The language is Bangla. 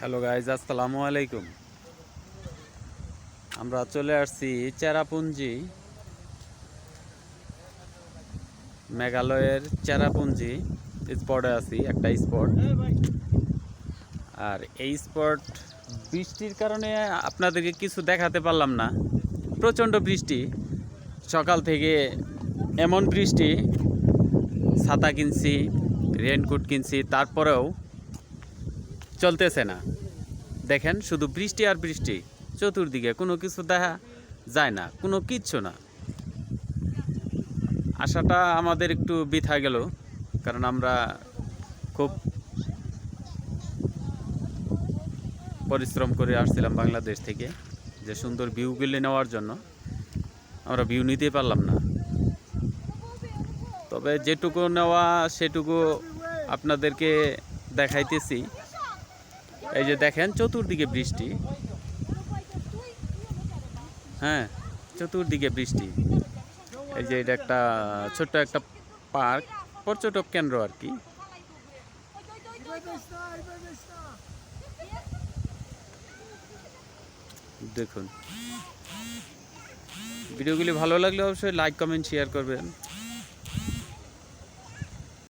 হ্যালো গাইজ আসসালামু আলাইকুম। আমরা চলে আসছি চেরাপুঞ্জি মেঘালয়ের চেরাপুঞ্জি স্পটে আছি, একটা স্পট। আর এই স্পট বৃষ্টির কারণে আপনাদেরকে কিছু দেখাতে পারলাম না। প্রচণ্ড বৃষ্টি, সকাল থেকে এমন বৃষ্টি, ছাতা কিনছি রেনকোট কিনছি, তারপরেও চলতেছে না। দেখেন, শুধু বৃষ্টি আর বৃষ্টি, চতুর্দিকে কোনো কিছু দেখা যায় না, কোনো কিচ্ছু না। আশাটা আমাদের একটু বৃথা গেল, কারণ আমরা খুব পরিশ্রম করে আসছিলাম বাংলাদেশ থেকে, যে সুন্দর ভিউগুলি নেওয়ার জন্য। আমরা ভিউ নিতে পারলাম না। তবে যেটুকু নেওয়া সেটুকু আপনাদেরকে দেখাইতেছি। এই যে দেখেন, চতুর্দিকে বৃষ্টি। হ্যাঁ চতুর্দিকে বৃষ্টি। এই যে এটা একটা ছোট্ট একটা পার্ক, পর্যটক কেন্দ্র আর কি। দেখুন। ভিডিওগুলি ভালো লাগলে অবশ্যই লাইক কমেন্ট শেয়ার করবেন।